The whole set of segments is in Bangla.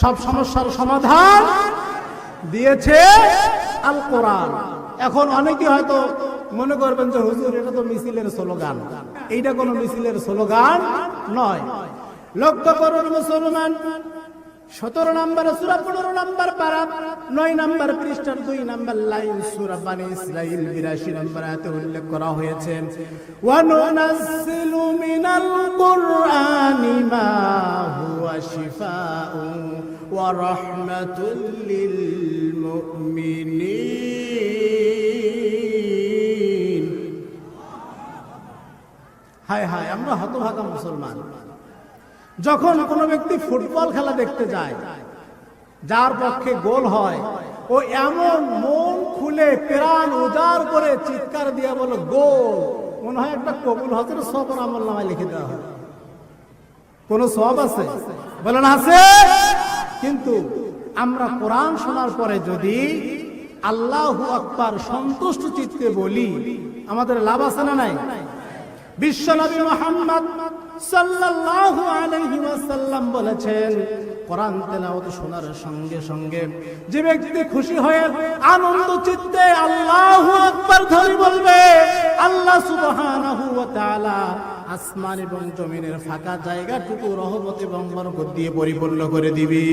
সব সমস্যার সমাধান দিয়েছে আল কোরআন এখন অনেকে হয়তো মনে করবেন যে, হুজুর, এটা তো মিছিলের স্লোগান। এইটা কোনো মিছিলের স্লোগান নয়। লক্ষ্য করুন মুসলমান, সতেরো নম্বর সুরা, পনেরো নাম্বার পারা, নয় নাম্বার পৃষ্ঠার দুই নাম্বার লাইন সুরা বানি ইসরাইল বিরাশি নম্বর আয়াতে উল্লেখ করা হয়েছে, ওয়ানুনাজ্জিলু মিনাল কুরআনি মা লিল মুমিনিন হায় হায়, আমরা হতভাগা মুসলমান। যখন কোনো ব্যক্তি ফুটবল খেলা দেখতে যায়, যার পক্ষে গোল হয়, ও এমন মন খুলে প্রাণ উজাড় করে চিৎকার দিয়ে বলো, গোল। মনে হয় একটা কবুল হজের সবর আমল নামায় লিখে দেওয়া হয়। কোন সব আছে? বলেন, আছে। কিন্তু আমরা কোরআন শোনার পরে যদি আল্লাহু আকবার সন্তুষ্ট চিত্তে বলি, আমাদের লাভ আছে না নাই? বিশ্বনবী মোহাম্মদ সাল্লাল্লাহু আলাইহি ওয়াসাল্লাম বলেছেন, কোরআন তেলাওয়াত শোনার সঙ্গে সঙ্গে যে ব্যক্তি খুশি হয়ে আনন্দ চিত্তে আল্লাহু আকবার ধরে বলবে আসমান এবং জমিনের ফাঁকা জায়গাটুকু রহমত এবং বরকত দিয়ে পরিপূর্ণ করে দিবি।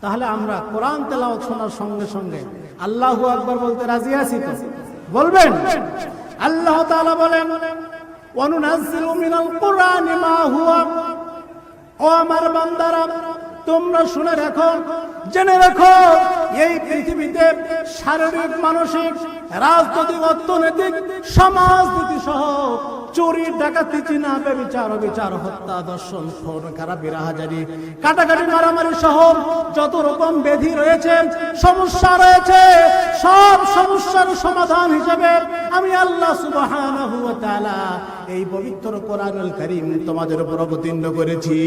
তাহলে আমরা কোরআন তেলাওয়াত শোনার সঙ্গে সঙ্গে আল্লাহু আকবার বলতে রাজি আছি তো? বলবেন? আল্লাহ তাআলা বলেন অনুনাজ্জিলু মিনাল কুরআনি মা হুয়া। ও আমার বান্দারা, তোমরা শুনে রাখো, জেনে রাখো। এই পৃথিবীতে শারীরিক, মানসিক, রাজনৈতিক, অর্থনৈতিক সমাজনীতি সহ চুরি, ডাকাতি, চিনা, বেবিচার বিচার হত্যা দর্শন খুন, খারাপ বিরাহাজারি কাটাকাটি, মারামারি সহ যত রকম ব্যাধি রয়েছে, সমস্যা রয়েছে, সব সমস্যার সমাধান হিসেবে আমি আল্লাহ তাআলা এই পবিত্র কোরআনুল কারীম তোমাদের উপর অবতীর্ণ করেছি।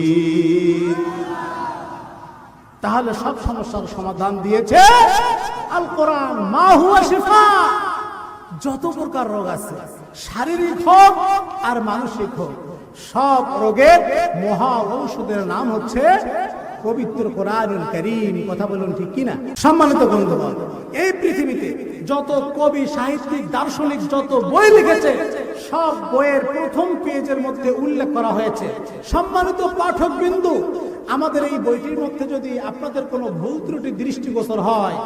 তাহলে সব সমস্যার সমাধান দিয়েছে আল কোরআন। মা হুয়া শিফা। যত প্রকার রোগ আছে, শারীরিক হোক আর মানসিক হোক, সব রোগের মহা ঔষধের নাম হচ্ছে পবিত্র কোরআনুল করিম। কথা বলুন ঠিক কিনা? সম্মানিত বন্ধুগণ, এই পৃথিবীতে যত কবি, সাহিত্যিক, দার্শনিক, যত বই লিখেছে, সব বইয়ের প্রথম পেজের মধ্যে উল্লেখ করা হয়েছে। সম্মানিত পাঠক বিন্দু আমাদের এই বইটির মধ্যে যদি আপনাদের কোনো ভুল ত্রুটি দৃষ্টিগোচর হয়,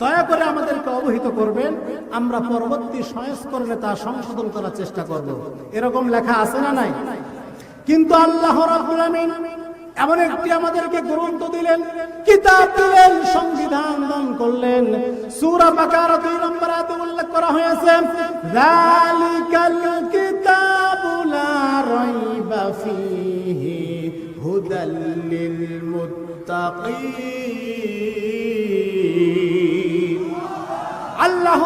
দয়া করে আমাদেরকে অবহিত করবেন। আমরা পরবর্তী সংস্করণে তা সংশোধন করার চেষ্টা করব। এরকম লেখা আছে না নাই? কিন্তু আল্লাহ রাব্বুল এমন একটি আমাদেরকে গ্রন্থ দিলেন, কিতাব দিলেন, সংবিধান দান করলেন। সূরা বাকারা দুই নম্বর আয়াতে উল্লেখ করা হয়েছে, যালিকাল কিতাবু লা রাইবা ফীহি আল্লাহ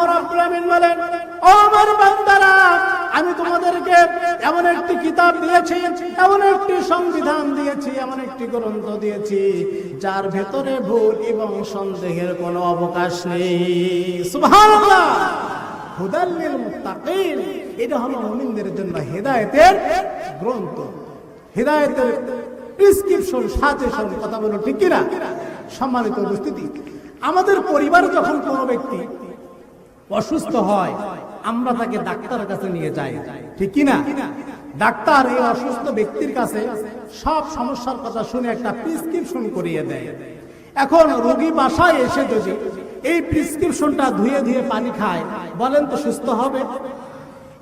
বলেন আমার বান্দারা, আমি তোমাদেরকে এমন একটি কিতাব দিয়েছি, এমন একটি সংবিধান দিয়েছি, এমন একটি গ্রন্থ দিয়েছি, যার ভেতরে ভুল এবং সন্দেহের কোনো অবকাশ নেই। এটা হলো মুমিনদের জন্য হেদায়েতের গ্রন্থ। হেদায়েতের প্রেসক্রিপশন সাজেশন কথা বলো ঠিক কিনা? সম্মানিত উপস্থিতি, আমাদের পরিবারে যখন কোনো ব্যক্তি অসুস্থ হয়, আমরা তাকে ডাক্তারের কাছে নিয়ে যাই, ঠিক কিনা? ডাক্তার এই অসুস্থ ব্যক্তির কাছে সব সমস্যার কথা শুনে একটা প্রিসক্রিপশন করিয়ে দেয়। এখন রোগী বাসায় এসে যদি এই প্রিসক্রিপশনটা ধুয়ে ধুয়ে পানি খায়, বলেন তো সুস্থ হবে?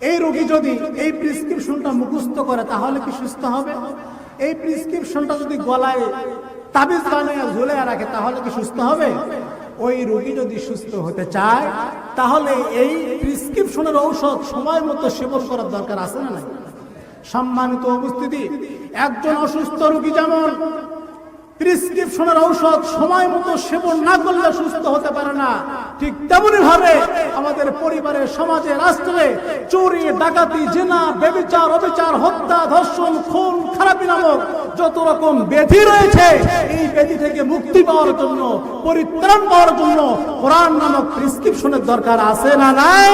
এই রোগী যদি এই প্রিসক্রিপশনটা মুখস্থ করে, তাহলে কি সুস্থ হবে? এই প্রিসক্রিপশনটা যদি গলায় তাবিজ বানাইয়া ঝুলে রাখে, তাহলে কি সুস্থ হবে? ওই রোগী যদি সুস্থ হতে চায়, তাহলে এই প্রিসক্রিপশনের ঔষধ সময় মতো সেবন করার দরকার আছে না সম্মানিত উপস্থিতি, একজন অসুস্থ রোগী যেমন প্রিসক্রিপশনের ঔষধ সময় মতো সেবন না করলে সুস্থ হতে পারে না। ঠিক তেমনি ভাবে আমাদের পরিবারের সমাজে, রাষ্ট্রে চুরি, ডাকাতি, জেনা বেবিচার অবিচার, হত্যা, ধর্ষণ, খুন, খারাপি নামক যত রকম ব্যাধি রয়েছে, এই ব্যাধি থেকে মুক্তি পাওয়ার জন্য, পরিত্রাণ পাওয়ার জন্য কোরআন নামক প্রিসক্রিপশনের দরকার আছে না নাই?